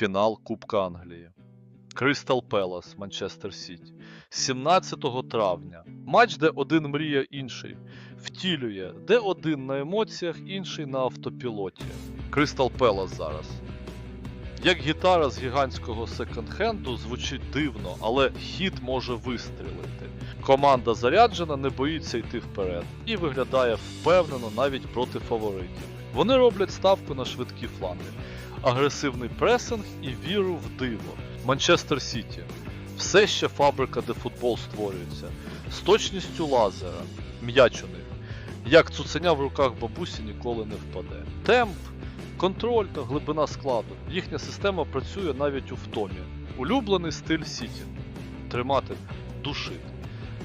Фінал Кубка Англії. Кристал Пелас, Манчестер Сіті. 17 травня. Матч, де один мріє інший. Втілює, де один на емоціях, інший на автопілоті. Кристал Пелас зараз. Як гітара з гігантського секонд-хенду звучить дивно, але хід може вистрілити. Команда заряджена, не боїться йти вперед і виглядає впевнено навіть проти фаворитів. Вони роблять ставку на швидкі фланги, агресивний пресинг і віру в диво. Манчестер Сіті. Все ще фабрика, де футбол створюється, з точністю лазера, м'яч у них. Як цуценя в руках бабусі ніколи не впаде. Темп, контроль та глибина складу. Їхня система працює навіть у втомі. Улюблений стиль Сіті. Тримати, душити,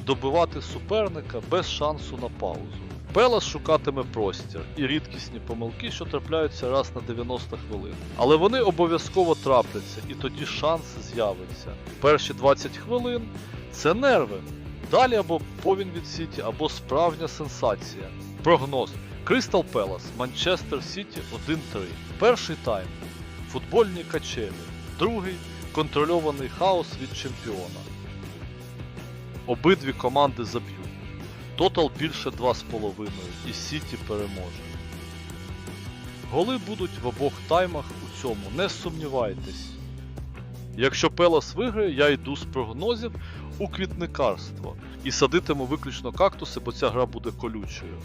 добивати суперника без шансу на паузу. Пелас шукатиме простір і рідкісні помилки, що трапляються раз на 90 хвилин. Але вони обов'язково трапляться, і тоді шанс з'явиться. Перші 20 хвилин це нерви. Далі або повінь від Сіті, або справжня сенсація. Прогноз. Кристал Пелас, Манчестер Сіті 1-3. Перший тайм. Футбольні качелі. Другий контрольований хаос від чемпіона. Обидві команди заб'ють. Тотал більше 2,5 і Сіті переможе. Голи будуть в обох таймах у цьому, не сумнівайтесь. Якщо Пелас виграє, я йду з прогнозів у квітникарство і садитиму виключно кактуси, бо ця гра буде колючою.